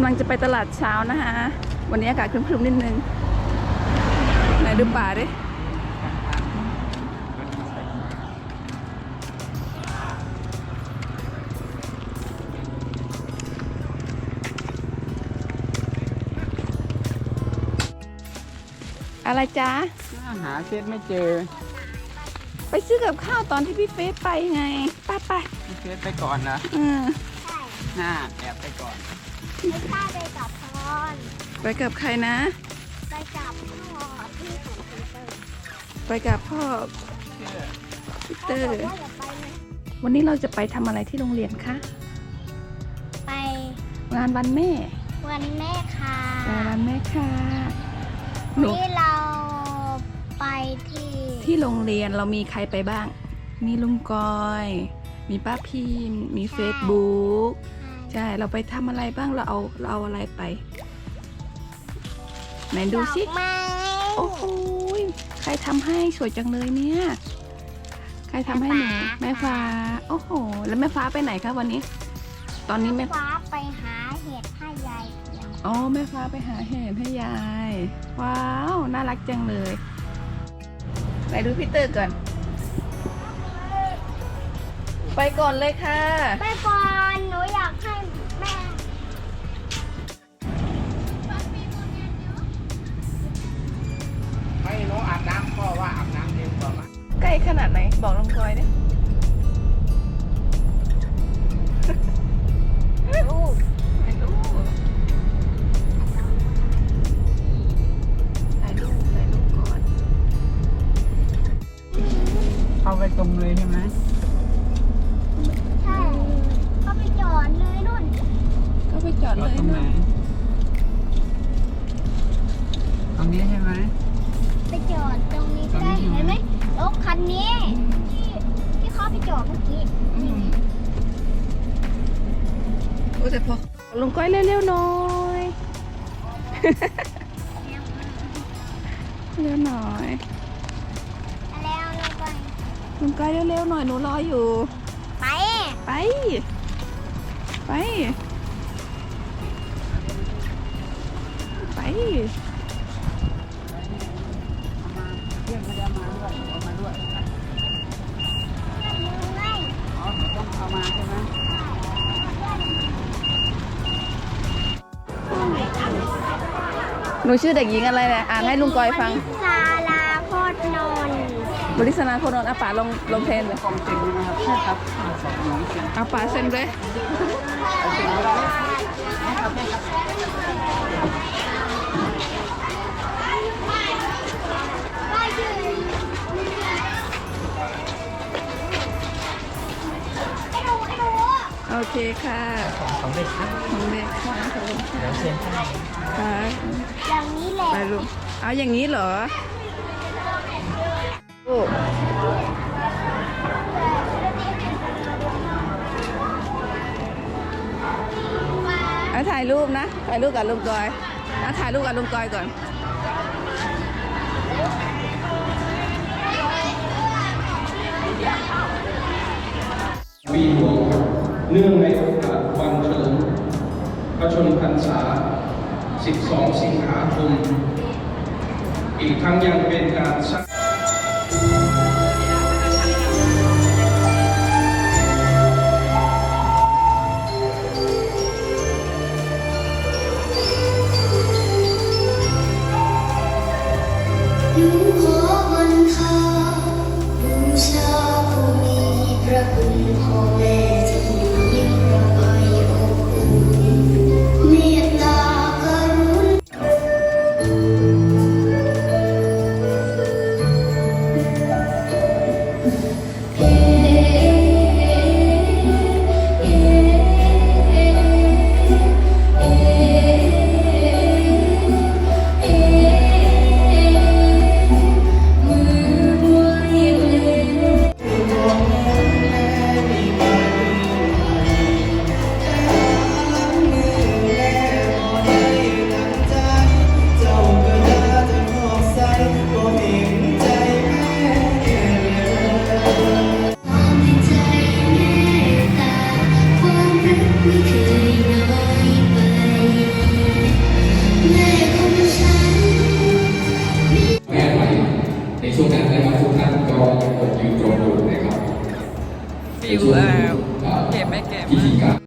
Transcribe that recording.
ำลังจะไปตลาดเช้านะคะ วันนี้อากาศครึ้มๆนิดนึง ไหนดูป่าดิอะไรจ๊ะหาเซตไม่เจอ ไปซื้อกับข้าวตอนที่พี่เฟซไปไง ไป้าป้าพี่เฟซไปก่อนนะเออใช่หน้าแอบไปก่อน ไม่กล้าไปกับพรไปกับใครนะ ไปกับพ่อพี่ของคุณเตอร์ไปกับพ่อพีเตพ่ออบอกร์ว่าอย่าไปนะวันนี้เราจะไปทำอะไรที่โรงเรียนคะ ไปงานวันแม่วันแม่ค่ะงานวันแม่ค่ะหวันนู นี้เราไปที่ที่โรงเรียนเรามีใครไปบ้าง มีลุงกอย มีป้าพิมพ์มีเฟซบุ๊ก ใช่เราไปทำอะไรบ้างเราเอาเราเอาอะไรไปไหนดูสิดอกไม้โอ้โหยใครทำให้สวยจังเลยเนี่ย ใครทำให้หนูแม่ฟ้าโอ้โห แล้วแม่ฟ้าไปไหนคะวันนี้ ตอนนี้แม่ฟ้าไปหาเห็ดให้ยายเขียวอ๋อแม่ฟ้าไปหาเห็ดให้ยาย ว้าวน่ารักจังเลยไหนดูพี่เตอร์ก่อน ไปก่อนเลยค่ะแม่ก่อนหนู ขนาดไหน บอกลงกอยเนี่ยลูกถ่ายรูปถ่ายรูปถ่ายรูปก่อน เข้าไปตรงเลยใช่ไหมใช่ก็ไปจอดเลยนุ่น ก็ไปจอดรเลถยตรงไหน นะ จอดเมื่อกี้อืมโอ้แต่พอลงก้อยเร็วๆหน่อยเร็วหน่อยแล้วเราไปลงก้อยเร็วๆหน่อยหนูรออยู่ ไป ไป ไป ไป หนูชื่อเด็กหญิงอะไรเนี่ยอ่านให้ลุงกอยฟังศาลาโคตรนนท์บริษณาโคนนท์อาป่าลงลงเพลนเลยกองเต็งนะครับใช่ครับสองหนูเซ็นอาป่าเซ็นเลย เคค่ะของเด็กครับของเด็กค่ะขอบคุณค่ะเดี๋ยวเซ็นให้ค่ะอย่างนี้แหละไปลูกเอาอย่างนี้เหรอลูกเอาถ่ายรูปนะถ่ายรูปกับลุงกอยเอาถ่ายรูปกับลุงกอยก่อน พระชนมพรรษา 12 สิงหาคม อีกทั้งยังเป็นการสร้างหนูขอวันทา ฟิวเออเก็บไม่เก็บ พิธีการ